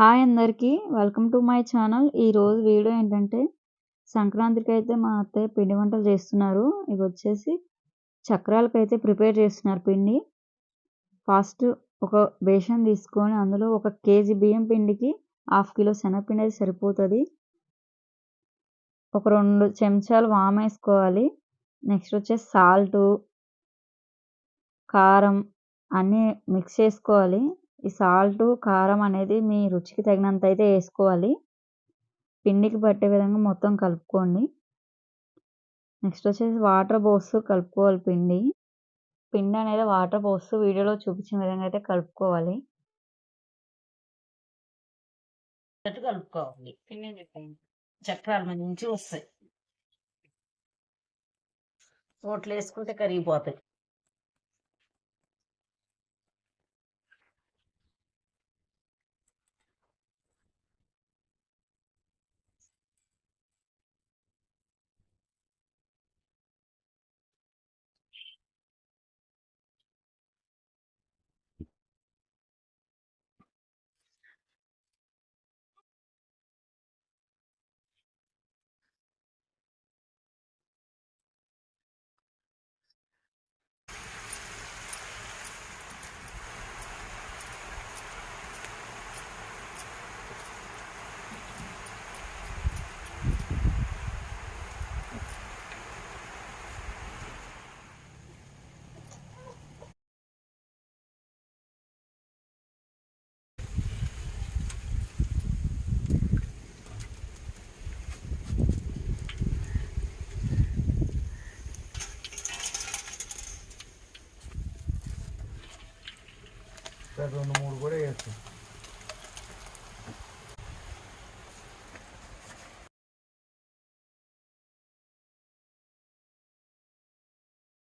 Hi అందరికీ welcome to my channel ఈరోజు video ఏంటంటే సంక్రాంతికి అయితే మా అత్తయ్య పిండి వంటలు చేస్తున్నారు. ఇవి వచ్చేసి చక్రాలకు అయితే ప్రిపేర్ చేస్తున్నారు పిండి. ఫస్ట్ ఒక బేషన్ తీసుకొని అందులో ఒక కేజీ బియ్యం పిండికి హాఫ్ కిలో శనగపిండి అయితే సరిపోతుంది. ఒక రెండు చెంచాలు వామ్ వేసుకోవాలి. నెక్స్ట్ వచ్చేసి సాల్ట్ కారం అన్నీ మిక్స్ చేసుకోవాలి. ఈ సాల్ట్ కారం అనేది మీ రుచికి తగినంత అయితే వేసుకోవాలి. పిండికి పట్టే విధంగా మొత్తం కలుపుకోండి. నెక్స్ట్ వచ్చేసి వాటర్ పోస్తూ కలుపుకోవాలి పిండి. పిండి అనేది వాటర్ పోస్తూ వీడియోలో చూపించిన విధంగా అయితే కలుపుకోవాలి. కలుపుకోవాలి. చక్రాలు మంచి వస్తాయి. ఓట్లు వేసుకుంటే కరిగిపోతాయి. perro no murmuré esto.